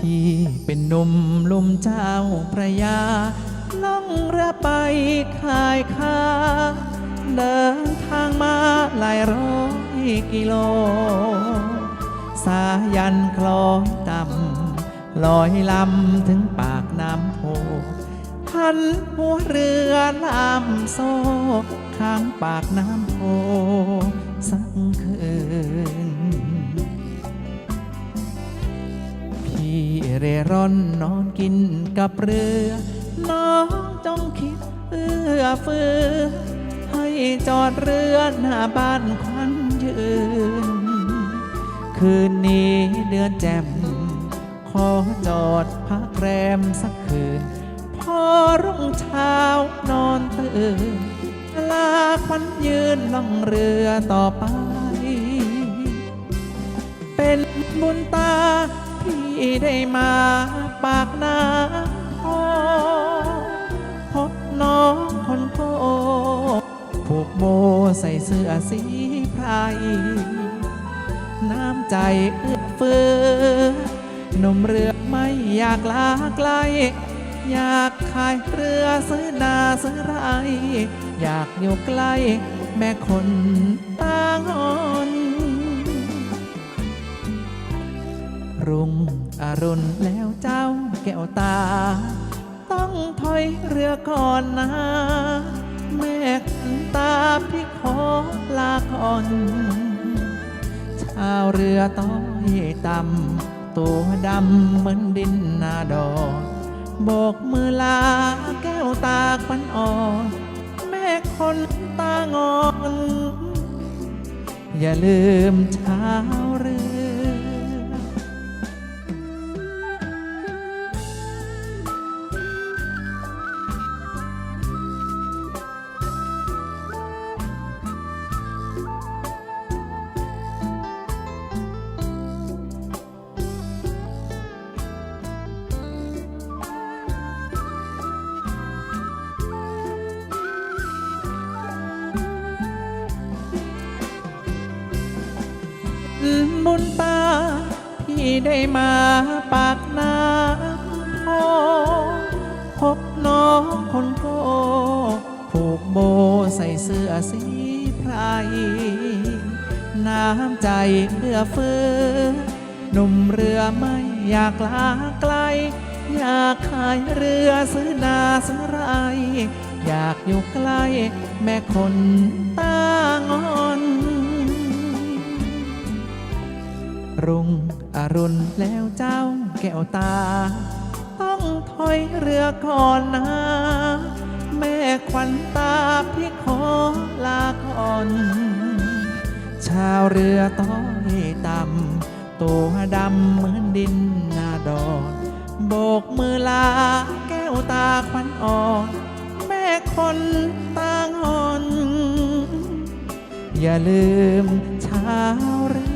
พี่เป็นหนุ่มลุมเจ้าพระยาล่องเรือไปขายค้า เดินทางมาหลายร้อยกิโล สายันคลองต่ำลอยลำถึงปากน้ำโพหันหัวเรือลำโซ่ข้างปากน้ำโพสักคืน เร่ร่อนนอนกินกับเรือ น้องจงคิดเอื้อเฟื้อให้จอดเรือหน้าบ้านควันยืน คืนนี้เดือนแจ่มขอจอดพักแรมสักคืน พอรุ่งเช้านอนตื่นลาควันยืนล่องเรือต่อไป เป็นบุญตา พี่ได้มาปากน้ำพอพบน้องคนโตผูกโบใส่เสื้อสีไพรน้ำใจเอื้อเฟื้อนมเรือไม่อยากลาไกล อยากขายเรือซื้อนาซื้อไร อยากอยู่ใกล้แม่คนตางอ รุ่งอรุณแล้วเจ้าแก้วตา ต้องถอยเรือก่อนนะ แม่ตาพี่ขอลาก่อน ชาวเรือต้อยต่ำตัวดำเหมือนดินนาดอโบกมือลาแก้วตาควันอ่อนแม่คนตางอน อย่าลืมชาวเรือ บุญตาพี่ได้มาปากน้ำโพพบน้องคนโกผูกโบใส่เสื้อสีไพรน้ำใจเอื้อเฟือหนุ่มเรือไม่อยากลาไกล อยากขายเรือซื้อนาซื้อไร อยากอยู่ใกล้แม่คนตา รุณแล้วเจ้าแก้วตา ต้องถอยเรือก่อนนะ แม่ควันตาพี่ขอลาก่อน ชาวเรือต้อยต่ำตัวดำเหมือนดินนาดอนโบกมือลาแก้วตาควันอ่อนแม่คนตางอน อย่าลืมชาวเรือ